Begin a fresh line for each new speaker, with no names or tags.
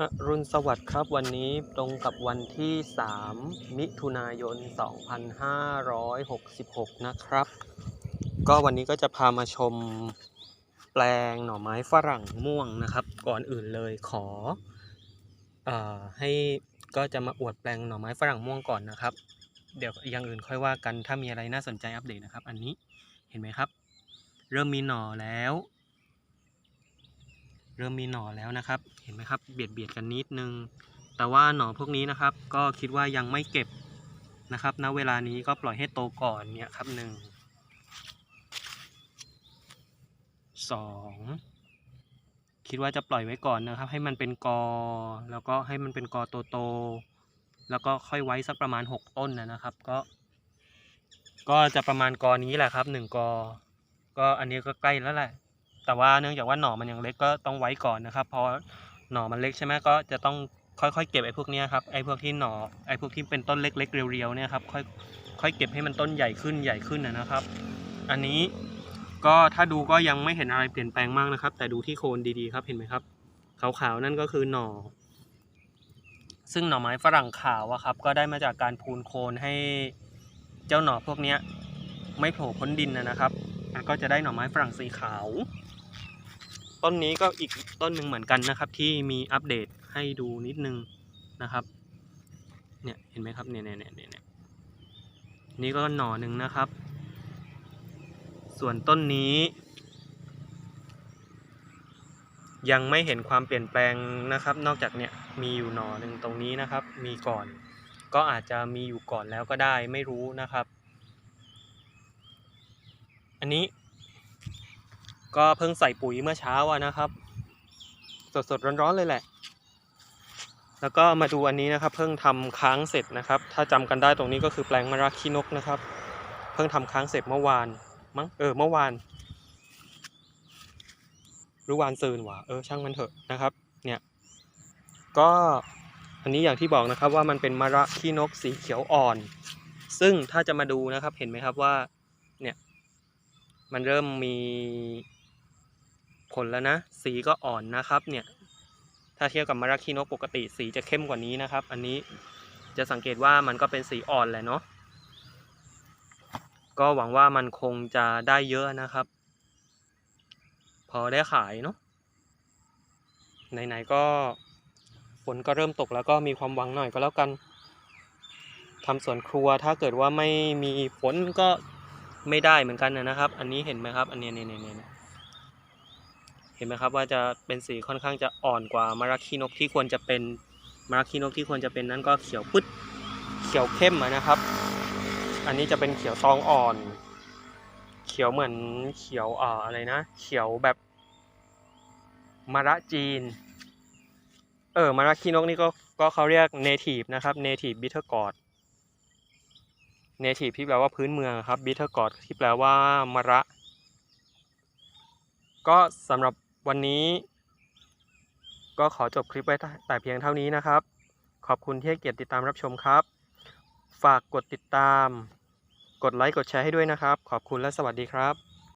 อรุณสวัสดิ์ครับ วันนี้ตรงกับวันที่ 3 มิถุนายน 2566 นะครับ ก็วันนี้ก็จะพามาชมแปลงหน่อไม้ฝรั่งม่วงนะครับ ก่อนอื่นเลยขออให้ก็จะมาอวดแปลงหน่อไม้ฝรั่งม่วงก่อนนะครับ เดี๋ยวอย่างอื่นค่อยว่ากันถ้ามีอะไรน่าสนใจอัปเดตนะครับ อันนี้เห็นไหมครับ เริ่มมีหน่อแล้ว เริ่มมีหน่อแล้วนะครับ เห็นไหมครับ เบียดเบียดกันนิดนึง แต่ว่าหน่อพวกนี้นะครับ ก็คิดว่ายังไม่เก็บนะครับ ณ เวลานี้ก็ปล่อยให้โตก่อนเนี่ยครับหนึ่งสองคิดว่าจะปล่อยไว้ก่อนนะครับ ให้มันเป็นกอ แล้วก็ให้มันเป็นกอโตๆแล้วก็ค่อยไว้สักประมาณหกต้นนะนะครับ ก็ ก็จะประมาณกอนี้แหละครับหนึ่งกอ ก็อันนี้ก็ใกล้แล้วแหละ แต่ว่าเนื่องจากว่าหน่อมันยังเล็กก็ต้องไว้ก่อนนะครับเพราะหน่อมันเล็กใช่ไหมก็จะต้องค่อยๆเก็บไอ้พวกนี้ครับไอ้พวกที่หน่อไอ้พวกที่เป็นต้นเล็กๆเรียวๆเนี่ยครับค่อยค่อยเก็บให้มันต้นใหญ่ขึ้นใหญ่ขึ้นนะครับ อันนี้ก็ถ้าดูก็ยังไม่เห็นอะไรเปลี่ยนแปลงมากนะครับ แต่ดูที่โคนดีๆครับเห็นไหมครับ ขาวๆนั่นก็คือหน่อ ซึ่งหน่อไม้ฝรั่งขาวอะครับ ก็ได้มาจากการพูนโคนให้เจ้าหน่อพวกนี้ไม่โผล่พ้นดินนะนะครับมันก็จะได้หน่อไม้ฝรั่งสีขาว ต้นนี้ก็อีกต้นหนึ่งเหมือนกันนะครับ ที่มีอัปเดตให้ดูนิดนึงนะครับ เนี่ยเห็นไหมครับเนี่ยเนี่ยเนี่ยเนี่ยนี่ก็หน่อหนึ่งนะครับ ส่วนต้นนี้ ยังไม่เห็นความเปลี่ยนแปลงนะครับ นอกจากเนี่ยมีอยู่หน่อหนึ่งตรงนี้นะครับ มีก่อน ก็อาจจะมีอยู่ก่อนแล้วก็ได้ไม่รู้นะครับ อันนี้ ก็เพิ่งใส่ปุ๋ยเมื่อเช้าอะนะครับสดสดๆร้อนๆเลยแหละ แล้วก็มาดูอันนี้นะครับ เพิ่งทำค้างเสร็จนะครับ ถ้าจำกันได้ตรงนี้ก็คือแปลงมะระขี้นกนะครับ เพิ่งทำค้างเสร็จเมื่อวานมั้งเออเมื่อวานหรือวานซืนหว่าเออช่างมันเถอะนะครับ เนี่ย ก็อันนี้อย่างที่บอกนะครับว่ามันเป็นมะระขี้นกสีเขียวอ่อน ซึ่งถ้าจะมาดูนะครับเห็นไหมครับว่า เนี่ย มันเริ่มมี ผลแล้วนะ สีก็อ่อนนะครับเนี่ย ถ้าเทียบกับมาราคิโนะปกติสีจะเข้มกว่านี้นะครับ อันนี้จะสังเกตว่ามันก็เป็นสีอ่อนแหละเนาะ ก็หวังว่ามันคงจะได้เยอะนะครับ พอได้ขายเนาะ ไหนๆก็ฝนก็เริ่มตกแล้วก็มีความหวังหน่อยก็แล้วกันทำสวนครัวถ้าเกิดว่าไม่มีฝนก็ไม่ได้เหมือนกันนะครับ อันนี้เห็นไหมครับ อันนี้เนี่ยเนี่ย เห็นไหมครับว่าจะเป็นสีค่อนข้างจะอ่อนกว่ามาราคินกที่ควรจะเป็นมาราคินกที่ควรจะเป็นนั้นก็เขียวปึ๊ดเขียวเข้มนะครับ อันนี้จะเป็นเขียวตองอ่อน เขียวเหมือนเขียวอ่าอะไรนะ เขียวแบบมะระจีน เออมาราคินกนี่ก็ก็เขาเรียก native นะครับ native bitter gourd native ที่แปลว่าพื้นเมืองครับ bitter gourd ที่แปลว่ามะระ ก็สำหรับ วันนี้ ก็ขอจบคลิปไว้แต่เพียงเท่านี้นะครับ ขอบคุณที่ให้เกียรติติดตามรับชมครับ ฝากกดติดตาม กดไลค์กดแชร์ให้ด้วยนะครับ ขอบคุณและสวัสดีครับ